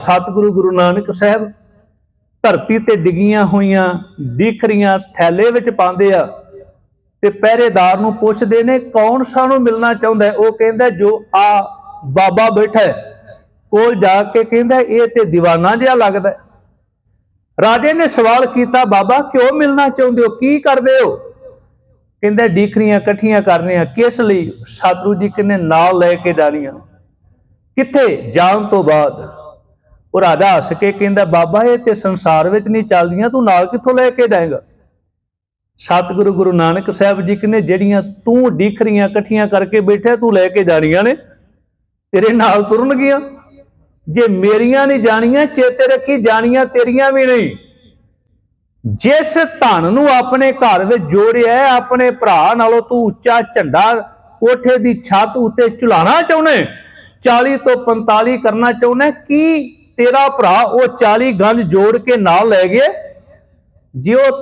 ਸਤਿਗੁਰੂ ਗੁਰੂ ਨਾਨਕ ਸਾਹਿਬ ਧਰਤੀ ਤੇ ਡਿੱਗੀਆਂ ਹੋਈਆਂ ਵਿਖਰੀਆਂ ਥੈਲੇ ਵਿੱਚ ਪਾਉਂਦੇ ਆ ਤੇ ਪਹਿਰੇਦਾਰ ਨੂੰ ਪੁੱਛਦੇ ਨੇ, ਕੌਣ ਸਾਨੂੰ ਮਿਲਣਾ ਚਾਹੁੰਦਾ ਉਹ ਕਹਿੰਦਾ, ਜੋ ਆ ਬਾਬਾ ਬੈਠਾ ਕੋਲ ਜਾ ਕੇ ਕਹਿੰਦਾ, ਇਹ ਤੇ دیਵਾਨਾ ਜਿਹਾ ਲੱਗਦਾ ਰਾਜੇ ਨੇ ਸਵਾਲ ਕੀਤਾ, ਬਾਬਾ, ਕਿਉਂ ਮਿਲਣਾ ਚਾਹੁੰਦੇ ਹੋ? ਕੀ ਕਰਦੇ ਹੋ? ਕਹਿੰਦਾ ਡੀਖਰੀਆਂ ਇਕੱਠੀਆਂ ਕਰਨੀਆਂ ਕਿਸ ਲਈ? ਸਤਿਗੁਰੂ ਜੀ ਕਿਨੇ ਨਾਲ ਲੈ ਕੇ ਜਾਣੀਆਂ ਕਿੱਥੇ? ਜਾਣ ਤੋਂ ਬਾਅਦ। ਉਹ ਰਾਜਾ ਹੱਸ ਕੇ ਕਹਿੰਦਾ ਬਾਬਾ ਇਹ ਤੇ ਸੰਸਾਰ ਵਿੱਚ ਨਹੀਂ ਚੱਲਦੀਆਂ ਤੂੰ ਨਾਲ ਕਿੱਥੋਂ ਲੈ ਕੇ ਜਾਏਗਾ? ਸਤਿਗੁਰੂ ਗੁਰੂ ਨਾਨਕ ਸਾਹਿਬ ਜੀ ਕਹਿੰਦੇ ਜਿਹੜੀਆਂ ਤੂੰ ਡੀਖਰੀਆਂ ਇਕੱਠੀਆਂ ਕਰਕੇ ਬੈਠਿਆ ਤੂੰ ਲੈ ਕੇ ਜਾਣੀਆਂ ਨੇ। ਤੇਰੇ ਨਾਲ ਤੁਰਨਗੀਆਂ। ਜੇ ਮੇਰੀਆਂ ਨਹੀਂ ਜਾਣੀਆਂ ਚੇਤੇ ਰੱਖੀ ਜਾਣੀਆਂ ਤੇਰੀਆਂ ਵੀ ਨਹੀਂ। ਜਿਸ ਧਨ ਨੂੰ ਆਪਣੇ ਘਰ ਵਿੱਚ ਜੋੜਿਆ ਆਪਣੇ ਭਰਾ ਨਾਲੋਂ ਤੂੰ ਉੱਚਾ ਝੰਡਾ ਕੋਠੇ ਦੀ ਛੱਤ ਉੱਤੇ ਝੁਲਾਣਾ ਚਾਹੁੰਦਾ ਹੈ, 40 ਤੋਂ 45 ਕਰਨਾ ਚਾਹੁੰਦਾ ਕੀ ਤੇਰਾ ਭਰਾ ਉਹ 40 ਗੰਜ ਜੋੜ ਕੇ ਨਾਲ ਲੈ ਗਏ ਜੇ ਉਹ